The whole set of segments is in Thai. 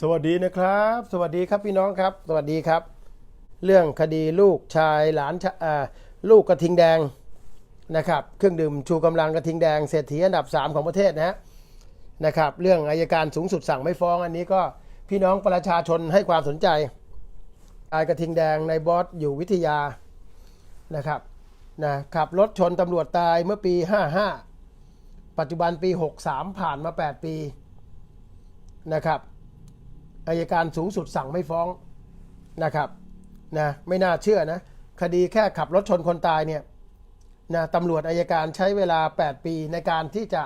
สวัสดีนะครับ สวัสดีครับพี่น้องครับ สวัสดีครับ เรื่องคดีลูกชายหลานลูกกระทิงแดงนะครับ เครื่องดื่มชูกำลังกระทิงแดงเศรษฐีอันดับ 3 ของประเทศนะฮะนะครับ เรื่องอายการสูงสุดสั่งไม่ฟ้องอันนี้ก็พี่น้องประชาชนให้ความสนใจชายกระทิงแดงในบอสอยู่วิทยานะครับนะขับรถชนตำรวจตายเมื่อปี 55 ปัจจุบันปี 63 ผ่านมา 8 ปีนะครับ อายการสูงสุดสั่งไม่ฟ้องนะครับนะไม่น่าเชื่อนะ คดีแค่ขับรถชนคนตายเนี่ยนะตำรวจอายการใช้เวลา 8 ปีในการที่จะ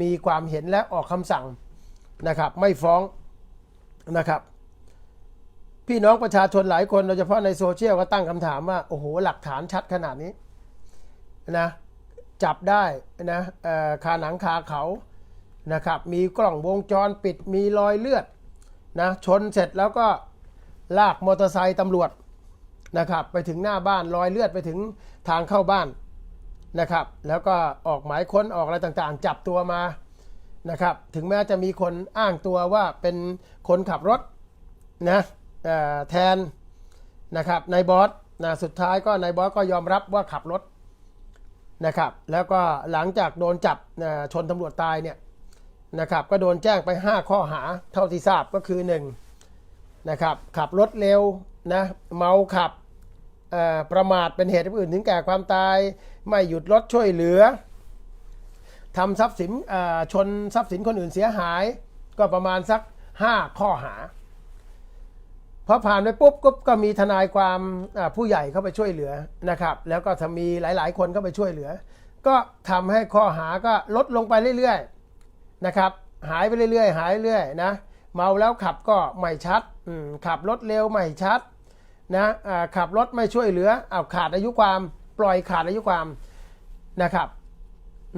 มีความเห็นและออกคำสั่งนะครับ ไม่ฟ้องนะครับ พี่น้องประชาชนหลายคนโดยเฉพาะในโซเชียลก็ตั้งคำถามว่า โอ้โห หลักฐานชัดขนาดนี้นะจับได้นะเออคาหนังคาเขานะครับ มีกล้องวงจรปิดมีรอยเลือด นะชนเสร็จแล้วก็ลากมอเตอร์ไซค์ตำรวจนะครับไปถึงหน้าบ้านรอยเลือดไปถึงทางเข้าบ้านนะครับ แล้วก็ออกหมายค้นออกอะไรต่างๆ จับตัวมานะครับ ถึงแม้จะมีคนอ้างตัวว่าเป็นคนขับรถนะแทนนะครับนายบอสนะสุดท้ายก็นายบอสก็ยอมรับว่าขับรถนะครับ แล้วก็หลังจากโดนจับนะชนตำรวจตายเนี่ย นะครับก็โดนแจ้งไป 5 ข้อหาเท่าที่ทราบก็คือ1นะครับขับรถเร็วนะเมาขับประมาทเป็นเหตุให้ผู้อื่นถึงแก่ความตาย ไม่หยุดรถช่วยเหลือทำทรัพย์สินชนทรัพย์สินคนอื่นเสียหาย ก็ประมาณสัก 5 ข้อหาพอผ่านไปปุ๊บก็ก็มีทนายความผู้ใหญ่เข้าไปช่วยเหลือนะครับ แล้วก็ถ้ามีหลาย ๆ คนเข้าไปช่วยเหลือ ก็ทำให้ข้อหาก็ลดลงไปเรื่อย ๆ นะครับ หายไปเรื่อยๆ หายเรื่อยนะ เมาแล้วขับก็ไม่ชัดขับรถเร็วไม่ชัดนะขับรถไม่ช่วยเหลือเอาขาดอายุความปล่อยขาดอายุความนะครับ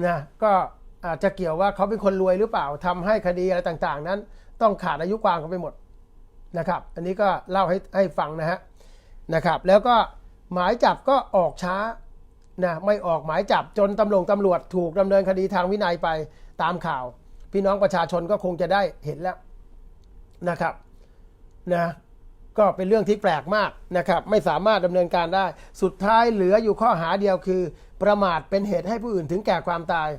นะก็อาจจะเกี่ยวว่าเขาเป็นคนรวยหรือเปล่าทำให้คดีอะไรต่างๆ นั้น ต้องขาดอายุความกันไปหมดนะครับ อันนี้ก็เล่าให้ให้ฟังนะฮะนะครับ แล้วก็หมายจับก็ออกช้านะไม่ออกหมายจับจนตำรวจตำรวจถูกดำเนินคดีทางวินัยไปตามข่าว พี่น้องประชาชนก็คงจะได้เห็นแล้วนะครับนะก็เป็นเรื่องที่แปลกมากนะครับ ไม่สามารถดำเนินการได้ สุดท้ายเหลืออยู่ข้อหาเดียวคือ ประมาทเป็นเหตุให้ผู้อื่นถึงแก่ความตาย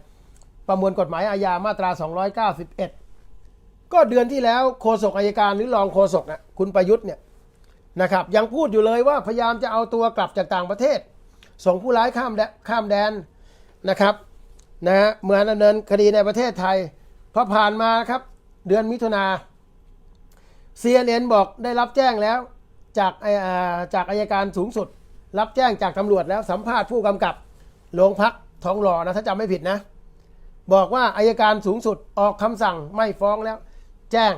ประมวลกฎหมายอาญามาตรา 291 ก็เดือนที่แล้วโฆษกอายการหรือรองโฆษกนะคุณประยุทธ์เนี่ยนะครับยังพูดอยู่เลยว่าพยายามจะเอาตัวกลับจากต่างประเทศ ส่งผู้ร้ายข้ามแดนข้ามแดนนะครับนะฮะเหมือนดำเนินคดีในประเทศไทย พอผ่านมาครับ เดือนมิถุนา CNN บอกได้รับแจ้งแล้ว จากไอ้อาจากอายการสูงสุด รับแจ้งจากตำรวจแล้วสัมภาษณ์ผู้กำกับโรงพักทองหล่อนะถ้าจำไม่ผิดนะ บอกว่าอายการสูงสุดออกคำสั่งไม่ฟ้องแล้ว แจ้ง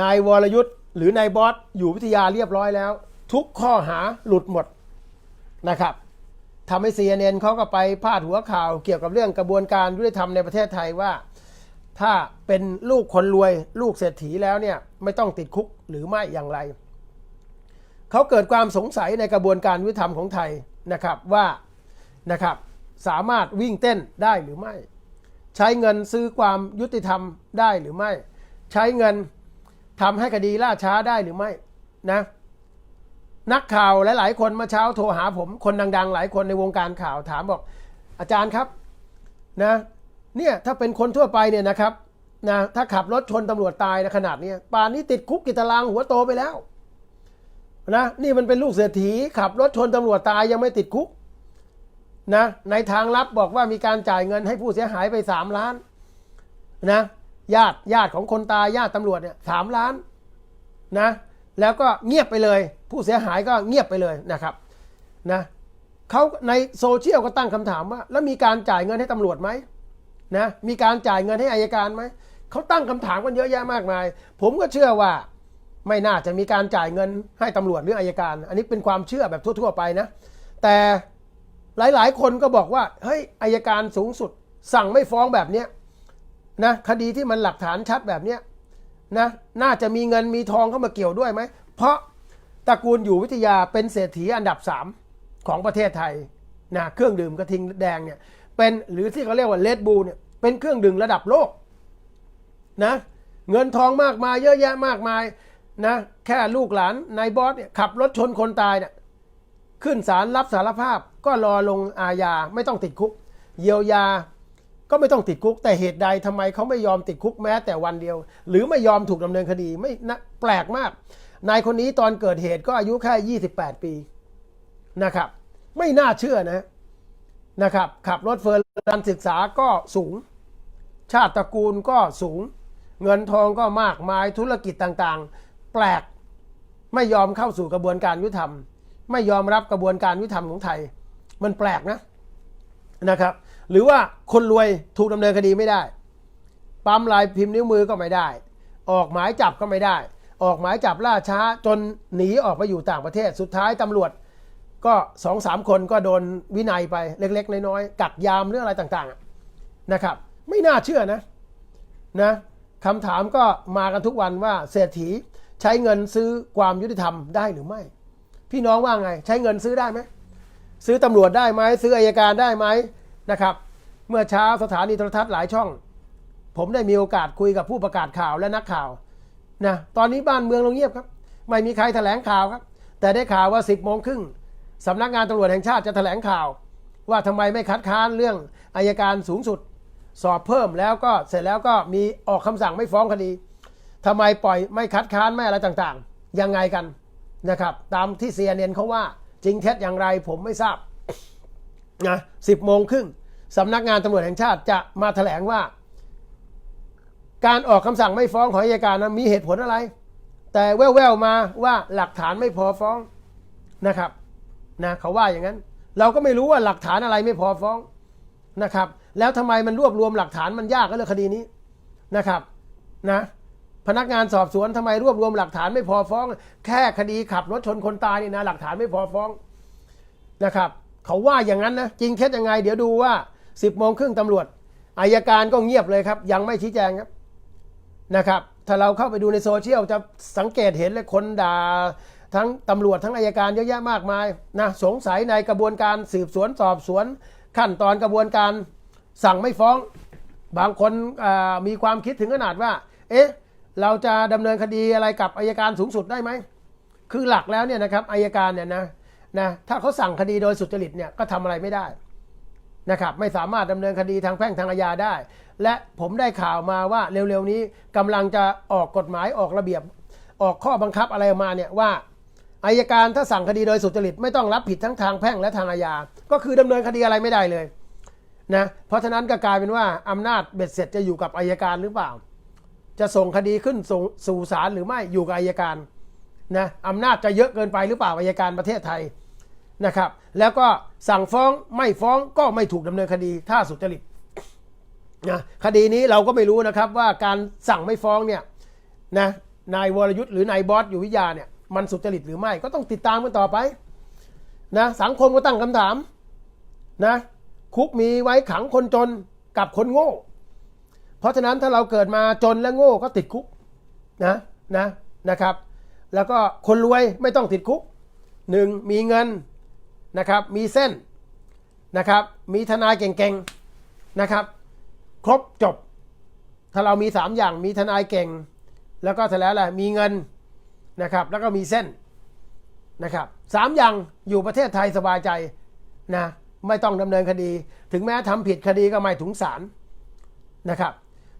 นายวรยุทธ์หรือนายบอสอยู่วิทยาเรียบร้อยแล้ว ทุกข้อหาหลุดหมดนะครับทำให้ CNN เขาก็ไปพาดหัวข่าวเกี่ยวกับเรื่องกระบวนการยุติธรรมในประเทศไทยว่า ถ้าเป็นลูกคนรวยลูกเศรษฐีแล้วเนี่ยไม่ต้องติดคุกหรือไม่อย่างไร เขาเกิดความสงสัยในกระบวนการยุติธรรมของไทยนะครับว่านะครับสามารถวิ่งเต้นได้หรือไม่ ใช้เงินซื้อความยุติธรรมได้หรือไม่ ใช้เงินทำให้คดีล่าช้าได้หรือไม่นะนักข่าวหลายๆคนเมื่อเช้าโทรหาผมคนดัง ๆ หลายคนในวงการข่าวถามบอกอาจารย์ครับนะ เนี่ยถ้าเป็นคนทั่วไปเนี่ยนะครับนะถ้าขับรถชนตำรวจตายนะขนาดนี้ป่านนี้ติดคุกกิตารางหัวโตไปแล้วนะนี่มันเป็นลูกเศรษฐีขับรถชนตำรวจตายยังไม่ติดคุกนะในทางลับบอกว่ามีการจ่ายเงินให้ผู้เสียหายไปสามล้านนะญาติญาติของคนตายญาติตำรวจเนี่ยสามล้านนะแล้วก็เงียบไปเลย ผู้เสียหายก็เงียบไปเลยนะครับนะเขาในโซเชียลก็ตั้งคำถามว่า แล้วมีการจ่ายเงินให้ตำรวจไหม นะมีการจ่ายเงินให้อายการไหมเขาตั้งคำถามกันเยอะแยะมากมาย ผมก็เชื่อว่าไม่น่าจะมีการจ่ายเงินให้ตำรวจหรืออายการ อันนี้เป็นความเชื่อแบบทั่ว ๆ ไปนะ แต่หลายๆ คนก็บอกว่าเฮ้ยอายการสูงสุด สั่งไม่ฟ้องแบบเนี้ยนะคดีที่มันหลักฐานชัดแบบเนี้ยนะน่าจะมีเงินมีทองเข้ามาเกี่ยวด้วยไหม เพราะตระกูลอยู่วิทยาเป็นเศรษฐีอันดับสามของประเทศไทยนะเครื่องดื่มกระทิงแดงเนี่ย เป็นหรือที่เขาเรียกว่าเลดบูเนี่ยเป็นเครื่องดื่มระดับโลกนะเงินทองมากมายเยอะแยะมากมายนะแค่ลูกหลานนายบอสเนี่ยขับรถชนคนตายเนี่ยขึ้นศาลรับสารภาพก็รอลงอาญาไม่ต้องติดคุก เยียวยาก็ไม่ต้องติดคุก แต่เหตุใดทำไมเขาไม่ยอมติดคุกแม้แต่วันเดียว หรือไม่ยอมถูกดำเนินคดีไม่นะแปลกมากนายคนนี้ตอนเกิดเหตุก็อายุแค่ 28 ปีนะครับ ไม่น่าเชื่อนะ นะครับ ขับรถเฟอร์การศึกษาก็สูง ชาติตระกูลก็สูง เงินทองก็มากมายธุรกิจต่างๆ แปลกไม่ยอมเข้าสู่กระบวนการยุติธรรม ไม่ยอมรับกระบวนการยุติธรรมของไทย มันแปลกนะนะครับ หรือว่าคนรวยถูกดำเนินคดีไม่ได้ ปั๊มลายพิมพ์นิ้วมือก็ไม่ได้ ออกหมายจับก็ไม่ได้ ออกหมายจับล่าช้าจนหนีออกไปอยู่ต่างประเทศ สุดท้ายตำรวจ ก็สองสามคนก็โดนวินัยไปเล็ก ๆ น้อยๆกักยามเรื่องอะไรต่างๆนะครับ ไม่น่าเชื่อนะนะคำถามก็มากันทุกวันว่าเศรษฐีใช้เงินซื้อความยุติธรรมได้หรือไม่ พี่น้องว่าไง ใช้เงินซื้อได้ไหมซื้อตำรวจได้ไหมซื้ออายการได้ไหมนะครับ เมื่อเช้าสถานีโทรทัศน์หลายช่อง ผมได้มีโอกาสคุยกับผู้ประกาศข่าวและนักข่าวนะตอนนี้บ้านเมืองเราเงียบครับ ไม่มีใครแถลงข่าวครับ แต่ได้ข่าวว่า10บโมงครึ่ง สำนักงานตำรวจแห่งชาติจะแถลงข่าว ว่าทำไมไม่คัดค้านเรื่องอายการสูงสุด สอบเพิ่มแล้วก็เสร็จแล้วก็มีออกคำสั่งไม่ฟ้องคดีทำไมปล่อยไม่คัดค้านไม่อะไรต่างๆ ยังไงกันนะครับ ตามที่เซียเนนเขาว่าจริงเท็จอย่างไรผมไม่ทราบนะสิบโมงครึ่งสำนักงานตำรวจแห่งชาติจะมาแถลงว่า การออกคำสั่งไม่ฟ้องของอัยการนะมีเหตุผลอะไร แต่แว่วๆมาว่าหลักฐานไม่พอฟ้องนะครับ นะเขาว่าอย่างนั้น เราก็ไม่รู้ว่าหลักฐานอะไรไม่พอฟ้องนะครับ แล้วทำไมมันรวบรวมหลักฐานมันยากก็เรื่องคดีนี้นะครับนะพนักงานสอบสวนทำไมรวบรวมหลักฐานไม่พอฟ้อง แค่คดีขับรถชนคนตายนี่นะหลักฐานไม่พอฟ้องนะครับ เขาว่าอย่างนั้นนะจริงเท็จยังไง เดี๋ยวดูว่า 10โมงครึ่งตำรวจอายการก็เงียบเลยครับ ยังไม่ชี้แจงครับนะครับ ถ้าเราเข้าไปดูในโซเชียลจะสังเกตเห็นเลยคนด่า ทั้งตำรวจทั้งอายการเยอะแยะมากมายนะสงสัยในกระบวนการสืบสวนสอบสวน ขั้นตอนกระบวนการสั่งไม่ฟ้อง บางคนมีความคิดถึงขนาดว่า เอ๊ะเราจะดำเนินคดีอะไรกับอายการสูงสุดได้ไหม คือหลักแล้วเนี่ยนะครับอายการเนี่ยนะนะถ้าเขาสั่งคดีโดยสุจริตเนี่ยก็ทำอะไรไม่ได้นะครับไม่สามารถดำเนินคดีทางแพ่งทางอาญาได้ และผมได้ข่าวมาว่าเร็วๆนี้กำลังจะออกกฎหมายออกระเบียบออกข้อบังคับอะไรมาเนี่ยว่า อายการถ้าสั่งคดีโดยสุจริตไม่ต้องรับผิดทั้งทางแพ่งและทางอาญา ก็คือดำเนินคดีอะไรไม่ได้เลยนะ เพราะฉะนั้นก็กลายเป็นว่าอำนาจเบ็ดเสร็จจะอยู่กับอายการหรือเปล่า จะส่งคดีขึ้นสู่สู่ศาลหรือไม่อยู่กับอายการนะอำนาจจะเยอะเกินไปหรือเปล่าอายการประเทศไทยนะครับ แล้วก็สั่งฟ้องไม่ฟ้องก็ไม่ถูกดำเนินคดีถ้าสุจริตนะคดีนี้เราก็ไม่รู้นะครับว่าการสั่งไม่ฟ้องเนี่ยนะนายวรยุทธ์หรือนายบอสอยู่วิทยาเนี่ย มันสุจริตหรือไม่ก็ต้องติดตามกันต่อไปนะสังคมก็ตั้งคำถามนะคุกมีไว้ขังคนจนกับคนโง่ เพราะฉะนั้นถ้าเราเกิดมาจนและโง่ก็ติดคุกนะนะนะครับ แล้วก็คนรวยไม่ต้องติดคุกหนึ่งมีเงินนะครับมีเส้นนะครับมีทนายเก่งๆนะครับ ครบจบ ถ้าเรามีสามอย่างมีทนายเก่ง แล้วก็เสร็จแถลงอะไรมีเงิน นะครับ แล้วก็มีเส้นนะครับสามอย่างอยู่ประเทศไทยสบายใจนะไม่ต้องดำเนินคดี ถึงแม้ทำผิดคดีก็ไม่ถึงศาลนะครับ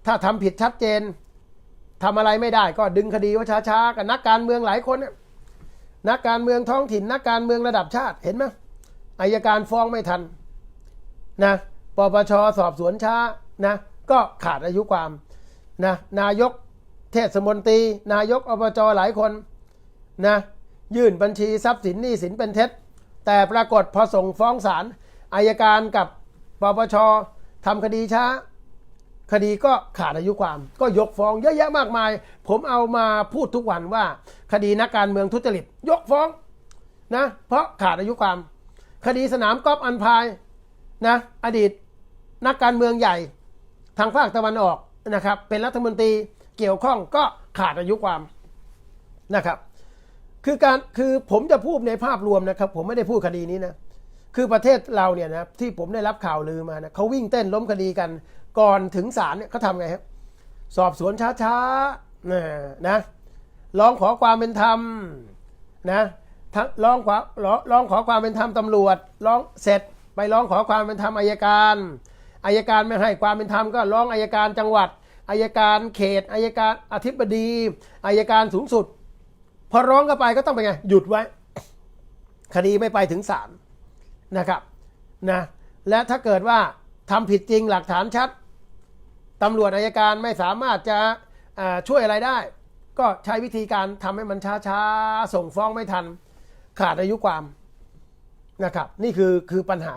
ถ้าทำผิดชัดเจนทำอะไรไม่ได้ก็ดึงคดีว่าช้าๆกับนักการเมืองหลายคนนักการเมืองท้องถิ่นนักการเมืองระดับชาติเห็นไหมอายการฟ้องไม่ทันนะปปชสอบสวนช้านะก็ขาดอายุความนะนายกเทศมนตรี นายกอบจหลายคน นะยื่นบัญชีทรัพย์สินหนี้สินเป็นเท็จ แต่ปรากฏพอส่งฟ้องศาลอายการกับปปชทำคดีช้า คดีก็ขาดอายุความ ก็ยกฟ้องเยอะแยะมากมาย ผมเอามาพูดทุกวันว่า คดีนักการเมืองทุจริตยกฟ้องนะเพราะขาดอายุความ คดีสนามกอล์ฟอันพายนะอดีตนักการเมืองใหญ่ทางภาคตะวันออกนะครับเป็นรัฐมนตรีเกี่ยวข้องก็ขาดอายุความนะครับ คือการคือผมจะพูดในภาพรวมนะครับ ผมไม่ได้พูดคดีนี้นะคือประเทศเราเนี่ยนะที่ผมได้รับข่าวลือมานะเขาวิ่งเต้นล้มคดีกัน ก่อนถึงศาลเนี่ยเขาทำไงครับสอบสวนช้าๆนะนะร้องขอความเป็นธรรมนะร้องขอร้องร้องขอความเป็นธรรมตำรวจร้องเสร็จไปร้องขอความเป็นธรรมอายการอายการไม่ให้ความเป็นธรรมก็ร้องอายการจังหวัดอายการเขตอายการอธิบดีอายการสูงสุด พอร้องเข้าไปก็ต้องเป็นไงหยุดไว้ คดีไม่ไปถึงศาลนะครับนะและถ้าเกิดว่าทำผิดจริงหลักฐานชัดตำรวจอายการไม่สามารถจะช่วยอะไรได้ ก็ใช้วิธีการทำให้มันช้าๆ ส่งฟ้องไม่ทัน ขาดอายุความนะครับ นี่คือคือปัญหา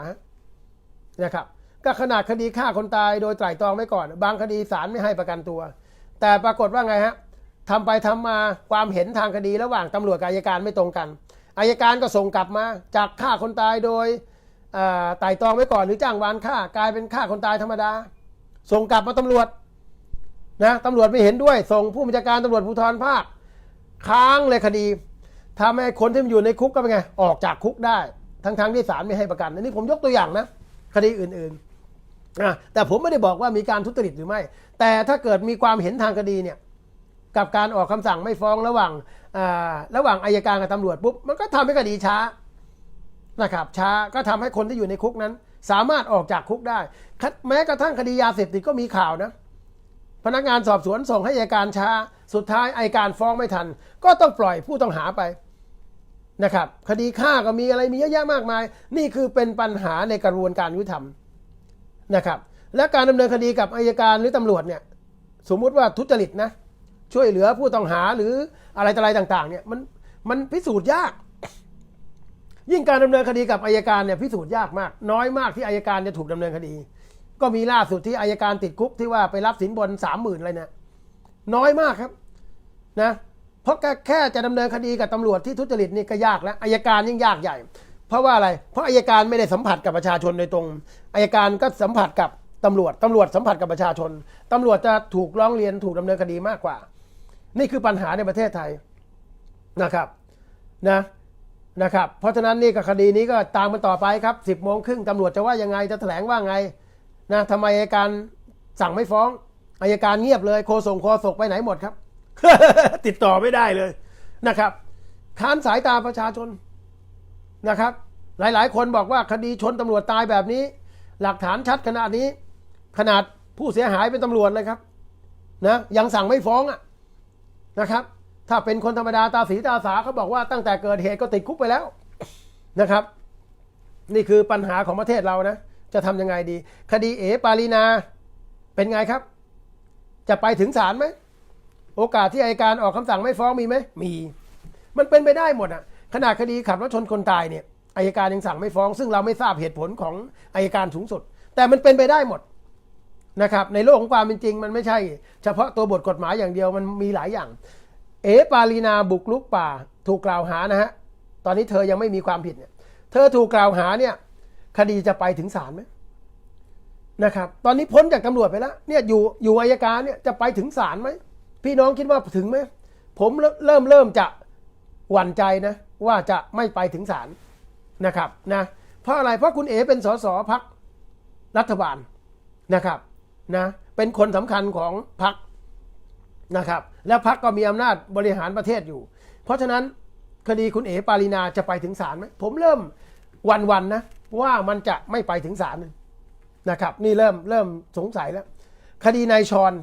นะครับก็ขนาดคดีฆ่าคนตายโดยไตร่ตรองไว้ก่อน บางคดีศาลไม่ให้ประกันตัว แต่ปรากฏว่าไงฮะ ทำไปทำมาความเห็นทางคดีระหว่างตำรวจกับอายการไม่ตรงกันอายการก็ส่งกลับมาจากฆ่าคนตายโดยอ่าไต่ตองไว้ก่อนหรือจ้างวานฆ่ากลายเป็นฆ่าคนตายธรรมดา ส่งกลับมาตำรวจนะตำรวจไม่เห็นด้วย ส่งผู้บัญชาการตำรวจภูธรภาคค้างเลยคดีทำให้คนที่มันอยู่ในคุกก็เป็นไงออกจากคุกได้ ทั้งๆที่ศาลไม่ให้ประกันอันนี้ผมยกตัวอย่างนะคดีอื่นๆอะแต่ผมไม่ได้บอกว่ามีการทุจริตหรือไม่ แต่ถ้าเกิดมีความเห็นทางคดีเนี่ย กับการออกคำสั่งไม่ฟ้องระหว่างระหว่างอายการกับตำรวจปุ๊บมันก็ทำให้คดีช้านะครับช้าก็ทำให้คนที่อยู่ในคุกนั้น สามารถออกจากคุกได้ แม้กระทั่งคดียาเสพติดก็มีข่าวนะ พนักงานสอบสวนส่งให้อัยการช้า สุดท้ายอัยการฟ้องไม่ทัน ก็ต้องปล่อยผู้ต้องหาไปนะครับ คดีฆ่าก็มีอะไรมีเยอะแยะมากมาย นี่คือเป็นปัญหาในกระบวนการยุติธรรมนะครับ และการดำเนินคดีกับอัยการหรือตำรวจเนี่ย สมมุติว่าทุจริตนะ ช่วยเหลือผู้ต้องหาหรืออะไรต่ออะไรต่างๆเนี่ยมันมันพิสูจน์ยาก ยิ่งการดำเนินคดีกับอายการเนี่ยพิสูจน์ยากมาก น้อยมากที่อายการจะถูกดำเนินคดี ก็มีล่าสุดที่อายการติดคุกที่ว่าไปรับสินบนสามหมื่นอะไรเนี่ยน้อยมากครับนะเพราะแค่จะดำเนินคดีกับตำรวจที่ทุจริตนี่ก็ยากแล้วอายการยิ่งยากใหญ่ เพราะว่าอะไร เพราะอายการไม่ได้สัมผัสกับประชาชนโดยตรงอายการก็สัมผัสกับตำรวจตำรวจสัมผัสกับประชาชนตำรวจจะถูกร้องเรียนถูกดำเนินคดีมากกว่า นี่คือปัญหาในประเทศไทยนะครับนะนะครับ เพราะฉะนั้นนี่ก็คดีนี้ก็ตามมันต่อไปครับ 10โมงครึ่งตำรวจจะว่ายังไงจะแถลงว่าไงนะทำไมอัยการสั่งไม่ฟ้องอายการเงียบเลยโคส่งโคศกไปไหนหมดครับ ติดต่อไม่ได้เลยนะครับค้านสายตาประชาชนนะครับ หลายๆ คนบอกว่าคดีชนตำรวจตายแบบนี้ หลักฐานชัดขนาดนี้ ขนาดผู้เสียหายเป็นตำรวจเลยครับนะยังสั่งไม่ฟ้องอะ นะครับ ถ้าเป็นคนธรรมดาตาสีตาสาเขาบอกว่าตั้งแต่เกิดเหตุก็ติดคุกไปแล้วนะครับ นี่คือปัญหาของประเทศเรานะ จะทำยังไงดี คดีเอปารีนาเป็นไงครับ จะไปถึงศาลไหมโอกาสที่อัยการออกคำสั่งไม่ฟ้องมีไหมมี มันเป็นไปได้หมดอะขนาดคดีขับรถชนคนตายเนี่ยอัยการยังสั่งไม่ฟ้อง ซึ่งเราไม่ทราบเหตุผลของอัยการสูงสุด แต่มันเป็นไปได้หมด นะครับในโลกของความเป็นจริงมันไม่ใช่ เฉพาะตัวบทกฎหมายอย่างเดียวมันมีหลายอย่าง เอปาลีนาบุกลุกป่าถูกกล่าวหานะฮะตอนนี้เธอยังไม่มีความผิดเนี่ยเธอถูกกล่าวหาเนี่ยคดีจะไปถึงศาลไหมนะครับ ตอนนี้พ้นจากตำรวจไปแล้วเนี่ยอยู่อยู่อายการเนี่ยจะไปถึงศาลไหมพี่น้องคิดว่าถึงไหมผมเริ่มเริ่มจะหวั่นใจนะว่าจะไม่ไปถึงศาลนะครับนะเพราะอะไรเพราะคุณเอเป็นสสพักรัฐบาลนะครับ นะเป็นคนสำคัญของพักนะครับ แล้วพักก็มีอำนาจบริหารประเทศอยู่ เพราะฉะนั้นคดีคุณเอ๋ปารีนาจะไปถึงศาลไหมผมเริ่มวันวันๆนะว่ามันจะไม่ไปถึงศาลนะครับ นี่เริ่มเริ่มสงสัยแล้ว คดีนายชอน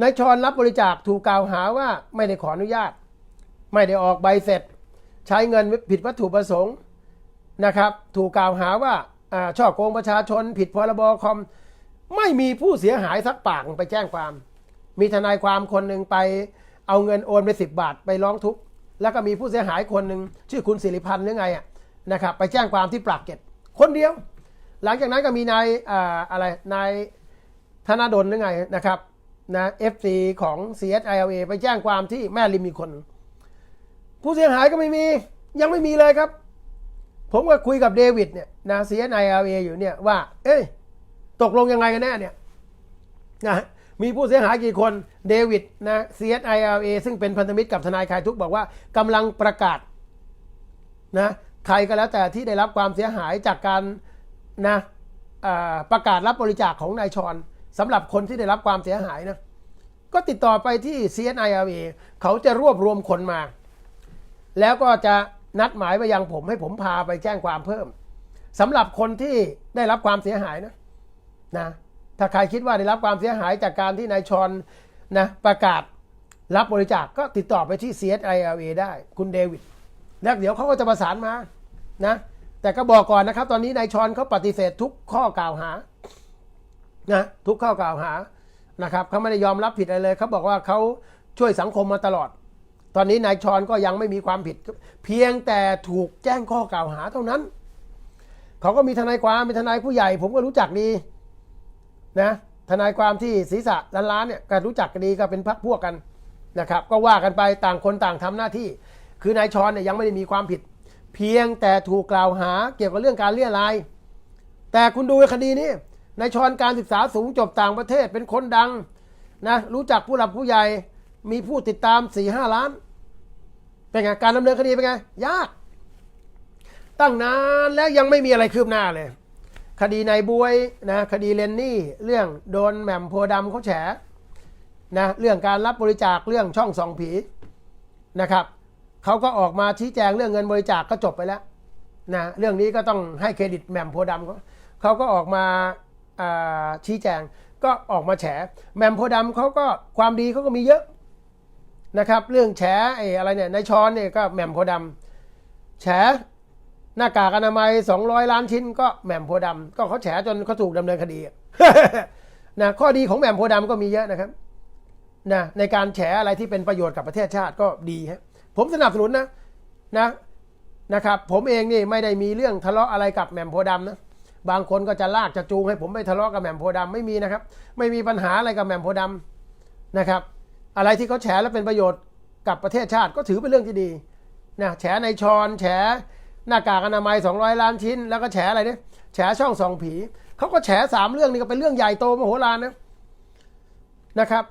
นายชอนรับบริจาคถูกกล่าวหาว่าไม่ได้ขออนุญาต ไม่ได้ออกใบเสร็จ ใช้เงินผิดวัตถุประสงค์นะครับ ถูกกล่าวหาว่าอาช่อโกงประชาชน ผิดพรบคอม ไม่มีผู้เสียหายสักปากไปแจ้งความ มีทนายความคนหนึ่งไปเอาเงินโอนไปสิบบาทไปร้องทุกข์แล้วก็มีผู้เสียหายคนหนึ่งชื่อคุณสิริพันธ์หรือไงอะนะครับไปแจ้งความที่ปรากเก็ตคนเดียว หลังจากนั้นก็มีนายอ่าอะไรนายธนาดลหรือไงนะครับนะเอฟซีของ CSILA ไปแจ้งความที่แม่ริมมีคน ผู้เสียหายก็ไม่มียังไม่มีเลยครับ ผมก็คุยกับเดวิดเนี่ยนะ CSILA อยู่เนี่ยว่า เอ้ย ตกลงยังไงกันแน่เนี่ยนะมีผู้เสียหายกี่คนเดวิดนะ CSILA ซึ่งเป็นพันธมิตรกับทนายคลายทุกบอกว่ากำลังประกาศนะใครก็แล้วแต่ที่ได้รับความเสียหายจากการนะประกาศรับบริจาคของนายชอนสำหรับคนที่ได้รับความเสียหายนะก็ติดต่อไปที่ CNIRA เขาจะรวบรวมคนมา แล้วก็จะนัดหมายไปยังผมให้ผมพาไปแจ้งความเพิ่มสำหรับคนที่ได้รับความเสียหายนะ นะถ้าใครคิดว่าได้รับความเสียหายจากการที่นายชอนนะประกาศรับบริจาคก็ติดต่อไปที่ CSIRA ได้ คุณเดวิดแล้วเดี๋ยวเขาก็จะประสานมานะแต่ก็บอกก่อนนะครับ ตอนนี้นายชอนเขาปฏิเสธทุกข้อกล่าวหานะทุกข้อกล่าวหานะครับเขาไม่ได้ยอมรับผิดอะไรเลยเขาบอกว่าเขาช่วยสังคมมาตลอด ตอนนี้นายชอนก็ยังไม่มีความผิด เพียงแต่ถูกแจ้งข้อกล่าวหาเท่านั้น เขาก็มีทนายความเป็นทนายผู้ใหญ่ ผมก็รู้จักดี นะทนายความที่ศีรษะล้านล้านๆเนี่ยก็รู้จักกันดีก็เป็นพักพวกกันนะครับ ก็ว่ากันไปต่างคนต่างทำหน้าที่ คือนายชอนเนี่ยยังไม่ได้มีความผิด เพียงแต่ถูกกล่าวหาเกี่ยวกับเรื่องการเลี่ยราย แต่คุณดูคดีนี้นายชอนการศึกษาสูงจบต่างประเทศเป็นคนดังนะรู้จักผู้หลักผู้ใหญ่มีผู้ติดตาม4ี่ห้าล้าน เป็นไง การดำเนินคดีเป็นไง ยาก ตั้งนานแล้วยังไม่มีอะไรคืบหน้าเลย คดีนายบวยนะคดีเลนนี่เรื่องโดนแหม่มโพธิ์ดำเขาแฉนะเรื่องการรับบริจาคเรื่องช่องสองผีนะครับเขาก็ออกมาชี้แจงเรื่องเงินบริจาคก็จบไปแล้วนะเรื่องนี้ก็ต้องให้เครดิตแหม่มโพดำเขาเขาก็ออกมาาชี้แจงก็ออกมาแฉแหม่มโพดำเขาก็ความดีเขาก็มีเยอะนะครับ เรื่องแฉไอ้อะไรเนี่ยนายช้อนเนี่ยก็แหม่มโพดำแฉ หน้ากากอนามัย 200 ล้านชิ้นก็แหม่มโพธิ์ดำก็เขาแฉจนเขาถูกดำเนินคดีนะข้อดีของแหม่มโพธิ์ดำก็มีเยอะนะครับนะในการแฉอะไรที่เป็นประโยชน์กับประเทศชาติก็ดีฮะผมสนับสนุนนะนะนะครับ ผมเองนี่ไม่ได้มีเรื่องทะเลาะอะไรกับแหม่มโพธิ์ดำนะบางคนก็จะลากจะจูงให้ผมไปทะเลาะกับแหม่มโพธิ์ดำไม่มีนะครับ ไม่มีปัญหาอะไรกับแหม่มโพธิ์ดำนะครับ อะไรที่เขาแฉแล้วเป็นประโยชน์กับประเทศชาติก็ถือเป็นเรื่องที่ดีนะแฉในชอนแฉ หน้ากากอนามัย 200 ล้านชิ้น แล้วก็แฉอะไรเนี่ยแฉช่องสองผีเขาก็แฉสามเรื่องนี้ก็เป็นเรื่องใหญ่โตมโหฬารนะนะครับ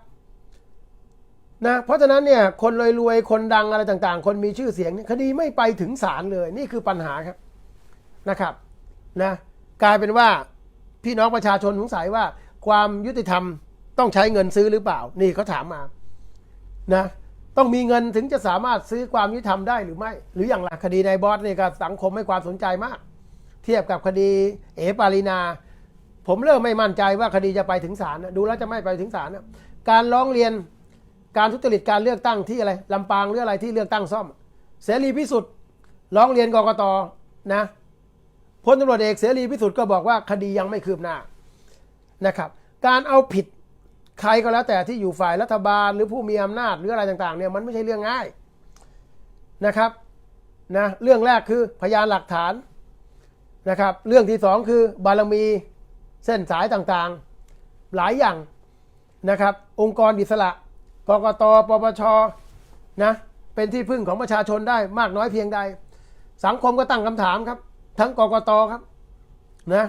นะเพราะฉะนั้นเนี่ยคนรวยๆคนดังอะไรต่างๆ คนมีชื่อเสียงคดีไม่ไปถึงศาลเลยนี่คือปัญหาครับนะครับนะกลายเป็นว่าพี่น้องประชาชนสงสัยว่า ความยุติธรรมต้องใช้เงินซื้อหรือเปล่า นี่เขาถามมานะ ต้องมีเงินถึงจะสามารถซื้อความยุติธรรมได้หรือไม่ หรืออย่างไรคดีนายบอสนี่ก็สังคมให้ความสนใจมาก เทียบกับคดีเอปารีนา ผมเริ่มไม่มั่นใจว่าคดีจะไปถึงศาลดูแล้วจะไม่ไปถึงศาลการร้องเรียนการทุจริตการเลือกตั้งที่อะไรลำปางหรืออะไรที่เลือกตั้งซ่อม เสรีพิสุทธิ์ร้องเรียนกกตนะพลตำรวจเอกเสรีพิสุทธิ์ก็บอกว่าคดียังไม่คืบหน้านะครับ การเอาผิด ใครก็แล้วแต่ที่อยู่ฝ่ายรัฐบาลหรือผู้มีอำนาจหรืออะไรต่างๆเนี่ยมันไม่ใช่เรื่องง่ายนะครับนะเรื่องแรกคือพยานหลักฐานนะครับเรื่องที่สองคือบารมีเส้นสายต่างๆ หลายอย่างนะครับ องค์กรอิสระกกตปปชนะเป็นที่พึ่งของประชาชนได้มากน้อยเพียงใด สังคมก็ตั้งคำถามครับ ทั้งกกตครับนะ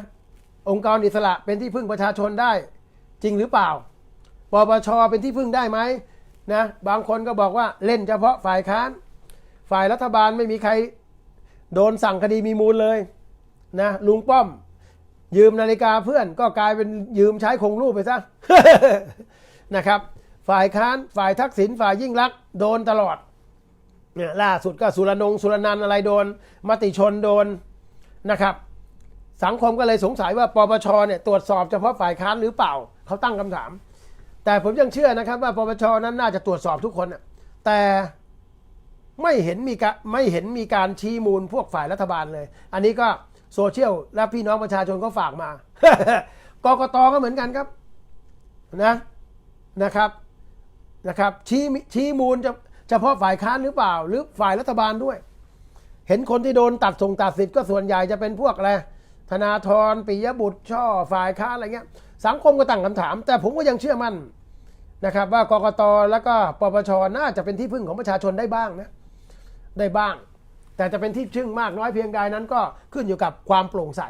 องค์กรอิสระเป็นที่พึ่งประชาชนได้จริงหรือเปล่า ปปชเป็นที่พึ่งได้ไหมนะบางคนก็บอกว่าเล่นเฉพาะฝ่ายค้าน ฝ่ายรัฐบาลไม่มีใครโดนสั่งคดีมีมูลเลยนะลุงป้อม ยืมนาฬิกาเพื่อนก็กลายเป็นยืมใช้คงรูปไปซะนะครับ ฝ่ายค้านฝ่ายทักษิณฝ่ายยิ่งรักโดนตลอดเนี่ยล่าสุดก็สุรนงสุรนันอะไรโดน มติชนโดนนะครับ สังคมก็เลยสงสัยว่าปปชเนี่ยตรวจสอบเฉพาะฝ่ายค้านหรือเปล่าเขาตั้งคำถาม แต่ผมยังเชื่อนะครับ ว่าปปชนั้นน่าจะตรวจสอบทุกคนแต่ไม่เห็นมีการไม่เห็นมีการชี้มูลพวกฝ่ายรัฐบาลเลย อันนี้ก็โซเชียลและพี่น้องประชาชนก็ฝากมากกตก็เหมือนกันครับนะนะครับนะครับชี้ชี้มูลจะเฉพาะฝ่ายค้านหรือเปล่า หรือฝ่ายรัฐบาลด้วย เห็นคนที่โดนตัดส่งตัดสิทธิ์ก็ส่วนใหญ่จะเป็นพวกอะไรธนาธรปิยบุตรช่อฝ่ายค้านอะไรเงี้ย สังคมก็ตั้งคำถาม แต่ผมก็ยังเชื่อมั่นนะครับ ว่ากกตแล้วก็ปปชน่าจะเป็นที่พึ่งของประชาชนได้บ้างนะได้บ้าง แต่จะเป็นที่พึ่งมากน้อยเพียงใดนั้นก็ขึ้นอยู่กับความโปร่งใส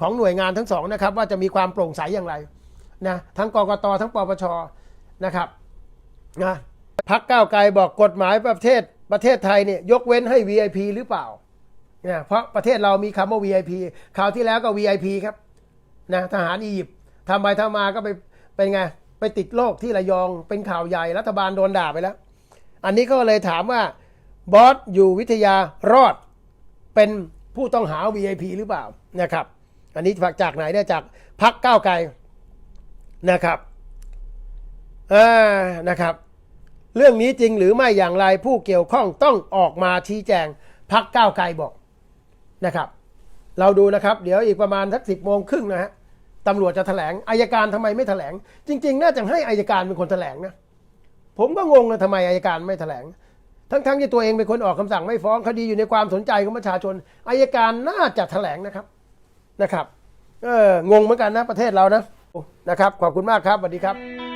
ของหน่วยงานทั้งสองนะครับ ว่าจะมีความโปร่งใสอย่างไรนะทั้งกกตทั้งปปชนะครับนะพักก้าวไกลบอกกฎหมายประเทศประเทศไทยเนี่ยยกเว้นให้ VIP หรือเปล่าเนี่ยเพราะประเทศเรามีคำว่า VIP คราวที่แล้วก็ VIP ครับนะทหารอียิปต์ ทำไปทำมาก็ไปเป็นไง ไปติดโรคที่ระยองเป็นข่าวใหญ่รัฐบาลโดนด่าไปแล้ว อันนี้ก็เลยถามว่าบอสอยู่วิทยารอดเป็นผู้ต้องหา VIP หรือเปล่านะครับ อันนี้จากไหนเนี่ยจากพักก้าวไกลนะครับอ่านะครับ เรื่องนี้จริงหรือไม่อย่างไรผู้เกี่ยวข้องต้องออกมาชี้แจงพักก้าวไกลบอกนะครับ เราดูนะครับ เดี๋ยวอีกประมาณสักสิบโมงครึ่งนะฮะ ตำรวจจะแถลงอายการทำไมไม่แถลง จริง ๆ น่าจะให้อายการเป็นคนแถลงนะผมก็งงนะทำไมอายการไม่แถลง ทั้งๆที่ตัวเองเป็นคนออกคำสั่งไม่ฟ้องคดีอยู่ในความสนใจของประชาชนอายการน่าจะแถลงนะครับนะครับเอองงเหมือนกันนะประเทศเรานะนะครับ ขอบคุณมากครับสวัสดีครับ